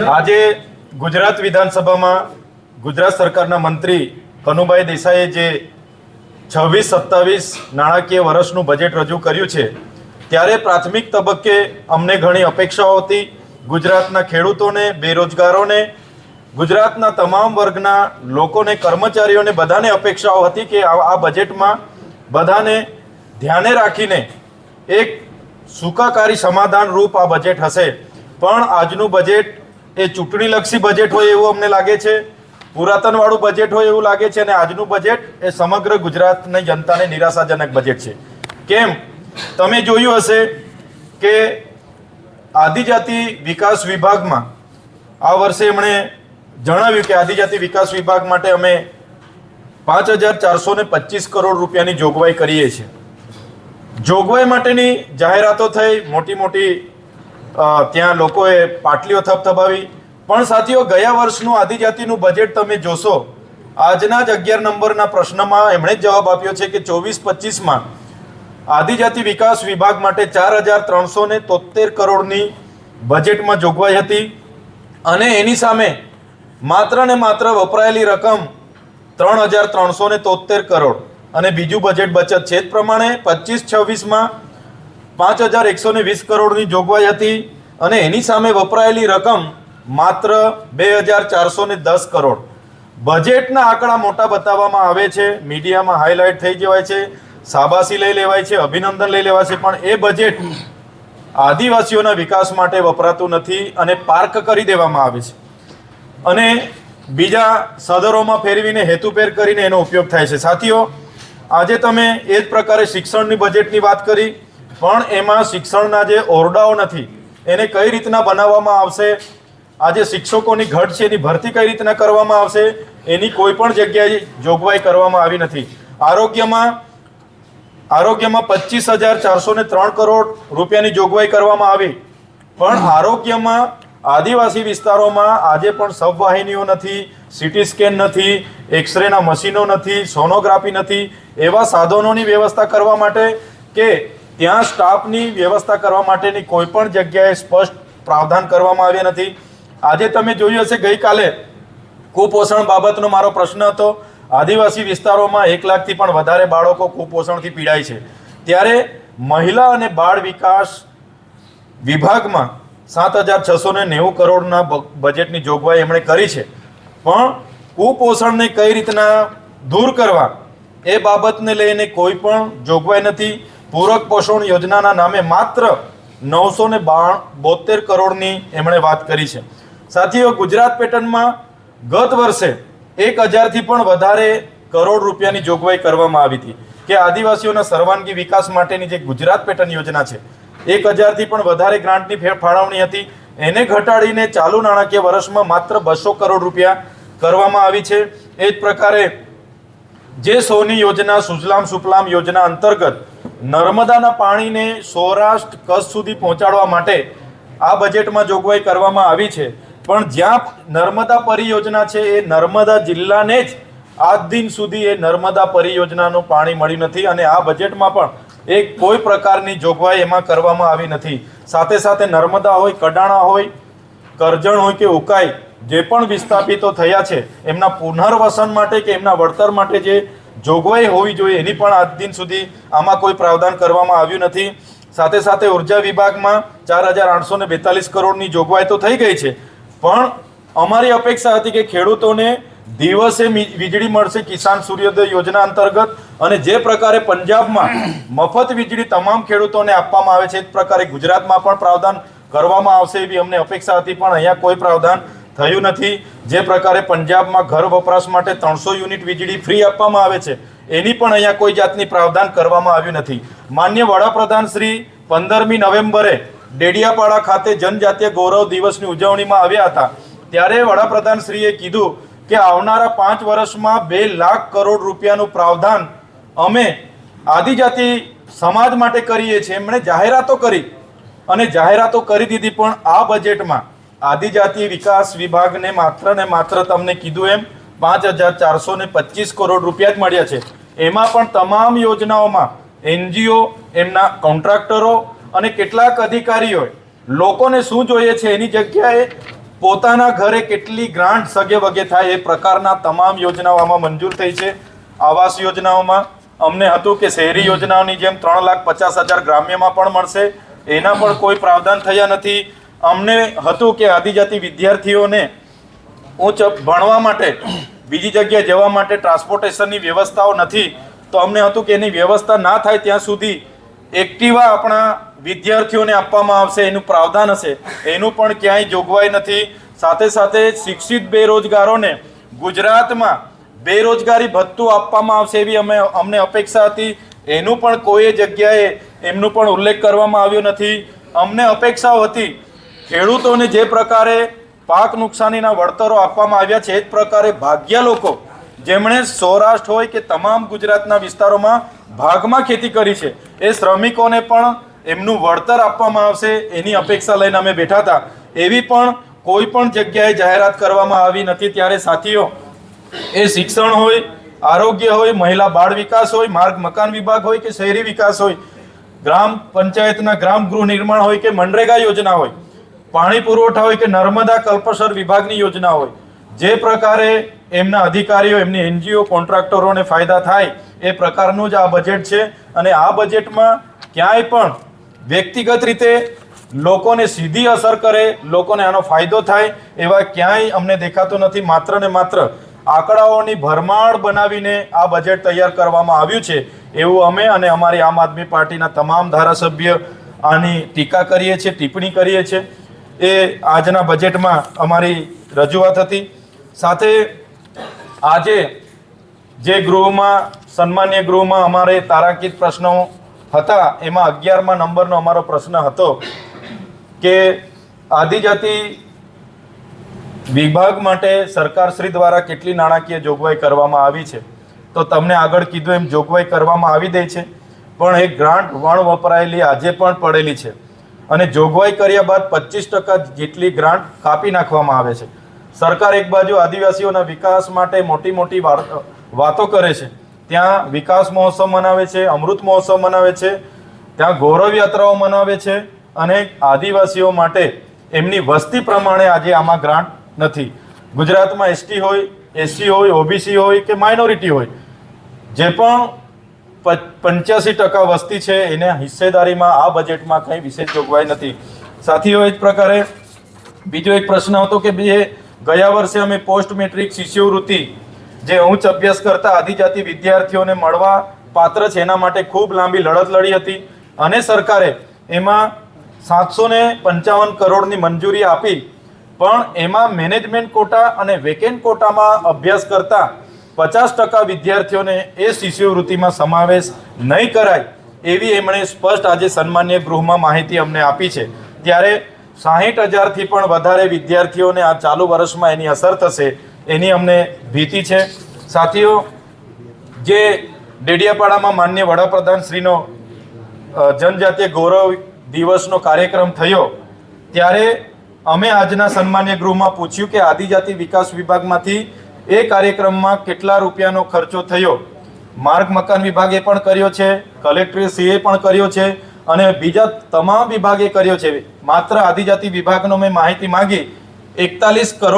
આજે ગુજરાત વિધાનસભામાં ગુજરાત સરકારના મંત્રી કનુભાઈ દેસાઈએ જે છવ્વીસ, સત્તાવીસ નાણાકીય વર્ષનું બજેટ રજૂ કર્યું છે, ત્યારે પ્રાથમિક તબક્કે અમને ઘણી અપેક્ષાઓ હતી ગુજરાતના ખેડૂતોને, બેરોજગારોને, ગુજરાતના તમામ વર્ગના લોકોને, કર્મચારીઓને બધાને અપેક્ષાઓ હતી કે આ બજેટમાં બધાને ધ્યાને રાખીને એક સુકાકારી સમાધાન રૂપ આ બજેટ હશે. પણ આજનું બજેટ એ ચૂંટણીલક્ષી બજેટ હોય એવું અમને લાગે છે. પુરાતનવાળું બજેટ હોય એવું લાગે છે અને આજનું બજેટ એ સમગ્ર ગુજરાતની જનતાને નિરાશાજનક બજેટ છે. કેમ? તમે જોયું હશે કે આદિજાતિ વિકાસ વિભાગમાં આ વર્ષે એમણે જણાવ્યું કે આદિજાતિ વિકાસ વિભાગ માટે અમે પાંચ હજાર ચારસો ને પચીસ કરોડ રૂપિયાની જોગવાઈ કરીએ છીએ. જોગવાઈ માટેની જાહેરાતો થઈ, મોટી મોટી ત્યાં લોકોએ પાટલીઓ થપથપાવી. પણ સાથીઓ, ગયા વર્ષનું આદિજાતિનું બજેટ તમે જોશો, આજના જ અગિયાર નંબરના પ્રશ્નમાં એમણે જ જવાબ આપ્યો છે કે ચોવીસ પચીસમાં આદિજાતિ વિકાસ વિભાગ માટે ચાર હજાર ત્રણસો ને તોતેર કરોડની બજેટમાં જોગવાઈ હતી અને એની સામે માત્ર ને માત્ર વપરાયેલી રકમ ત્રણ હજાર ત્રણસો ને તોતેર કરોડ અને બીજું બજેટ બચત છે જ પ્રમાણે પચીસ છવ્વીસમાં પાંચ હજાર એકસો ને વીસ કરોડની જોગવાઈ હતી અને એની સામે વપરાયેલી રકમ માત્ર બે હજાર ચારસો ને દસ કરોડ. બજેટના આંકડા મોટા બતાવવામાં આવે છે, મીડિયામાં હાઇલાઇટ થઈ જવાય છે, શાબાશી લઈ લેવાય છે, અભિનંદન લઈ લેવાય છે પણ એ બજેટ આદિવાસીઓના વિકાસ માટે વપરાતું નથી અને પાર્ક કરી દેવામાં આવે છે. અને બીજા સદરોમાં ફેરવીને હેતુપેર કરીને એનો ઉપયોગ થાય છે. સાથીઓ, આજે તમે એ જ પ્રકારે શિક્ષણની બજેટની વાત કરી. પણ એમાં શિક્ષણના જે ઓરડાઓ નથી, એને કઈ રીતના બનાવવામાં આવશે? આજે શિક્ષકોની ઘટ છે, એની ભરતી કઈ રીતના કરવામાં આવશે? એની કોઈ પણ જગ્યાએ જોગવાઈ કરવામાં આવી નથી. આરોગ્યમાં આરોગ્યમાં પચીસ હજાર ચારસો ને ત્રણ કરોડ રૂપિયાની જોગવાઈ કરવામાં આવી. પણ આરોગ્યમાં આદિવાસી વિસ્તારોમાં આજે પણ સબવાહિનીઓ નથી સિટી સ્કેન નથી, એક્સરેના મશીનો નથી, સોનોગ્રાફી નથી, એવા સાધનોની વ્યવસ્થા કરવા માટે કે ત્યાં સ્ટાફની વ્યવસ્થા કરવા માટેની કોઈ પણ જગ્યાએ સ્પષ્ટ પ્રાવધાન કરવામાં આવ્યા નથી. આજે તમે જોયું હશે, ગઈકાલે કુપોષણ બાબતનો મારો પ્રશ્ન હતો. આદિવાસી વિસ્તારોમાં એક લાખથી પણ વધારે બાળકો કુપોષણથી પીડાય છે. ત્યારે મહિલા અને બાળ વિકાસ વિભાગમાં સાત હજાર છસો ને નેવું કરોડના બજેટની જોગવાઈ એમણે કરી છે. પણ કુપોષણને કઈ રીતના દૂર કરવા એ બાબતને લઈને કોઈ પણ જોગવાઈ નથી. પૂરક પોષણ યોજનાના નામે માત્ર નવસો ને બોતેર કરોડની એમણે વાત કરી છે. સાથીઓ, ગુજરાત પેટર્નમાં ગત વર્ષે એક હજારથી પણ વધારે કરોડ રૂપિયાની જોગવાઈ કરવામાં આવી હતી કે આદિવાસીઓના સર્વાંગી વિકાસ માટેની જે ગુજરાત પેટર્ન યોજના છે, એક હજારથી પણ વધારે ગ્રાન્ટની ફાળવણી હતી. એને ઘટાડીને ચાલુ નાણાકીય વર્ષમાં માત્ર બસો કરોડ રૂપિયા કરવામાં આવી છે. એ જ પ્રકારે જે સોની યોજના, સુજલામ સુફલામ યોજના અંતર્ગત નર્મદાના પાણીને સૌરાષ્ટ્ર, કચ્છ સુધી પહોંચાડવા માટે આ બજેટમાં જોગવાઈ કરવામાં આવી છે. પણ જ્યાં નર્મદા પરિયોજના છે, એ નર્મદા જિલ્લાને જ આજ દિન સુધી એ નર્મદા પરિયોજનાનું પાણી મળ્યું નથી અને આ બજેટમાં પણ એક કોઈ પ્રકારની જોગવાઈ એમાં કરવામાં આવી નથી. સાથે સાથે નર્મદા હોય, કડાણા હોય, કરજણ હોય કે ઉકાઈ, જે પણ વિસ્થાપિતો થયા છે, એમના પુનર્વસન માટે કે એમના વળતર માટે જે જોગવાઈ હોવી જોઈએ, એની પણ આજ દિન સુધી આમાં કોઈ પ્રાવધાન કરવામાં આવ્યું નથી. સાથે સાથે ઊર્જા વિભાગમાં ચાર હજાર આઠસો ને બેતાલીસ કરોડની જોગવાઈ તો થઈ ગઈ છે. પણ અમારી અપેક્ષા હતી કે ખેડૂતોને દિવસે વીજળી મળશે કિસાન સૂર્યોદય યોજના અંતર્ગત અને જે પ્રકારે પંજાબમાં મફત વીજળી તમામ ખેડૂતોને આપવામાં આવે છે, એ પ્રકારે ગુજરાતમાં પણ પ્રાવધાન કરવામાં આવશે એવી અમને અપેક્ષા હતી, પણ અહીંયા કોઈ પ્રાવધાન થયું નથી. જે પ્રકારે પંજાબમાં ઘર વપરાશ માટે ત્રણસો યુનિટ વીજળી ફ્રી આપવામાં આવે છે, એની પણ અહીંયા કોઈ જાતની પ્રાવધાન કરવામાં આવ્યું નથી. માન્ય વડાપ્રધાન શ્રી પંદરમી નવેમ્બરે ડેડિયાપાડા ખાતે જનજાતીય ગૌરવ દિવસની ઉજવણીમાં આવ્યા હતા. ત્યારે વડાપ્રધાન શ્રીએ કીધું કે આવનારા પાંચ વર્ષમાં બે લાખ કરોડ રૂપિયાનું પ્રાવધાન અમે આદિજાતિ સમાજ માટે કરીએ છીએ. એમણે જાહેરાતો કરી અને જાહેરાતો કરી દીધી પણ આ બજેટમાં આદિજાતિ વિકાસ વિભાગને માત્ર ને માત્ર તમને કીધું એમ પાંચ હજાર ચારસો ને પચીસ કરોડ રૂપિયા જ મળ્યા છે. એમાં પણ તમામ યોજનાઓમાં એનજીઓ એમના કોન્ટ્રાક્ટરો અને કેટલાક અધિકારીઓએ લોકોને શું જોઈએ છે એની જગ્યાએ પોતાના ઘરે કેટલી ગ્રાન્ટ સગે વગે થાય એ પ્રકારના તમામ યોજનાઓ આમાં મંજૂર થઈ છે. આવાસ યોજનાઓમાં અમને હતું કે શહેરી યોજનાઓની જેમ ત્રણ લાખ પચાસ હજાર ગ્રામ્યમાં પણ મળશે. એના પણ કોઈ પ્રાવધાન થયા નથી. અમને હતું કે આદિજાતિ વિદ્યાર્થીઓને ઉચ્ચ ભણવા માટે, બીજી જગ્યાએ જવા માટે ટ્રાન્સપોર્ટેશનની વ્યવસ્થાઓ નથી, તો અમને હતું કે એની વ્યવસ્થા ના થાય ત્યાં સુધી એક્ટિવા આપણા વિદ્યાર્થીઓને આપવામાં આવશે, એનું પ્રાવધાન હશે. એનું પણ ક્યાંય જોગવાઈ નથી. સાથે સાથે શિક્ષિત બેરોજગારોને ગુજરાતમાં બેરોજગારી ભથ્થું આપવામાં આવશે એવી અમે, અમને અપેક્ષા હતી. એનું પણ કોઈ જગ્યાએ એમનું પણ ઉલ્લેખ કરવામાં આવ્યો નથી. અમને અપેક્ષાઓ હતી ખેડૂતોને જે પ્રકારે પાક નુકસાનીના વળતરો આપવામાં આવ્યા છે, એ જ પ્રકારે ભાગ્યા લોકો, જેમણે સૌરાષ્ટ્ર હોય કે તમામ ગુજરાતના વિસ્તારોમાં ભાગમાં ખેતી કરી છે, એ શ્રમિકોને પણ એમનું વળતર આપવામાં આવશે, એની અપેક્ષા લઈને અમે બેઠા હતા. એવી પણ કોઈ પણ જગ્યાએ જાહેરાત કરવામાં આવી નથી, ત્યારે સાથીઓ, એ શિક્ષણ હોય, આરોગ્ય હોય, મહિલા બાળ વિકાસ હોય, માર્ગ મકાન વિભાગ હોય કે શહેરી વિકાસ હોય, ગ્રામ પંચાયતના ગ્રામ ગૃહ નિર્માણ હોય કે મનરેગા યોજના હોય પાણી પુરવઠા હોય કે નર્મદા કલ્પસર વિભાગની યોજના હોય, જે પ્રકારે એમના અધિકારીઓ, એમની એનજીઓ, કોન્ટ્રાક્ટરોને ફાયદા થાય, એ પ્રકારનું જ આ બજેટ છે. અને આ બજેટમાં ક્યાંય પણ વ્યક્તિગત રીતે લોકોને સીધી અસર કરે, લોકોને આનો ફાયદો થાય, એવા ક્યાંય અમને દેખાતો નથી. માત્ર ને માત્ર આંકડાઓની ભરમાળ બનાવીને આ બજેટ તૈયાર કરવામાં આવ્યું છે, એવું અમે અને અમારી આમ આદમી પાર્ટીના તમામ ધારાસભ્ય આની ટીકા કરીએ છીએ, ટિપ્પણી કરીએ છીએ. એ આજના બજેટમાં અમારી રજૂઆત હતી. સાથે આજે જે ગૃહમાં, સન્માન્ય ગૃહમાં અમારે તારાંકિત પ્રશ્નો હતા, એમાં અગિયારમા નંબરનો અમારો પ્રશ્ન હતો કે આદિજાતિ વિભાગ માટે સરકારશ્રી દ્વારા કેટલી નાણાકીય જોગવાઈ કરવામાં આવી છે? તો તમને આગળ કીધું એમ જોગવાઈ કરવામાં આવી દે છે. પણ એ ગ્રાન્ટ વણ વપરાયેલી આજે પણ પડેલી છે. અને જોગવાઈ કર્યા બાદ પચીસ ટકા જેટલી ગ્રાન્ટ કાપી નાખવામાં આવે છે. સરકાર એક બાજુ આદિવાસીઓના વિકાસ માટે મોટી મોટી વાતો કરે છે. ત્યાં વિકાસ મહોત્સવ મનાવે છે, અમૃત મહોત્સવ મનાવે છે, ત્યાં ગૌરવ યાત્રાઓ મનાવે છે અને આદિવાસીઓ માટે એમની વસ્તી પ્રમાણે આજે આમાં ગ્રાન્ટ નથી. ગુજરાતમાં એસટી હોય, એસસી હોય, ઓબીસી હોય કે માઇનોરિટી હોય, જે પણ પંચ્યાસી ટકા વસ્તી છે, એને હિસ્સેદારીમાં આ બજેટમાં કંઈ વિશેષ જોગવાઈ નથી. સાથીઓ, એ જ પ્રકારે બીજો એક પ્રશ્ન હતો કે બે, ગયા વર્ષે અમે પોસ્ટ મેટ્રિક શિષ્યવૃત્તિ, જે ઉચ્ચ અભ્યાસ કરતા આદિજાતિ વિદ્યાર્થીઓને મળવા પાત્ર છે, એના માટે ખૂબ લાંબી લડત લડી હતી. અને સરકારે એમાં સાતસો ને પંચાવન કરોડની મંજૂરી આપી, પણ એમાં મેનેજમેન્ટ કોટા અને વેકેન્ટ કોટામાં અભ્યાસ કરતા પચાસ ટકા વિદ્યાર્થીઓને એ શિષ્યવૃત્તિમાં સમાવેશ નહીં કરાય એવી એમણે સ્પષ્ટ આજે સન્માન્ય ગૃહમાં માહિતી અમને આપી છે. ત્યારે સાહીઠ હજારથી પણ વધારે વિદ્યાર્થીઓને આ ચાલુ વર્ષમાં એની અસર થશે એની અમને ભીતિ છે. સાથીઓ, જે ડેડિયાપાડામાં માન્ય વડાપ્રધાન શ્રીનો જનજાતીય ગૌરવ દિવસનો કાર્યક્રમ થયો, ત્યારે અમે આજના સન્માન્ય ગૃહમાં પૂછ્યું કે આદિજાતિ વિકાસ વિભાગમાંથી એ કાર્યક્રમમાં કેટલા રૂપિયાનો ખર્ચો થયો? માર્ગ મકાન વિભાગે પણ કર્યો છે કલેક્ટરશ્રીએ પણ કર્યો છે, અને બીજા તમામ વિભાગે કર્યો છે. માત્ર આદિજાતિ વિભાગનો મેં માહિતી માંગી, એકતાલીસ કરોડ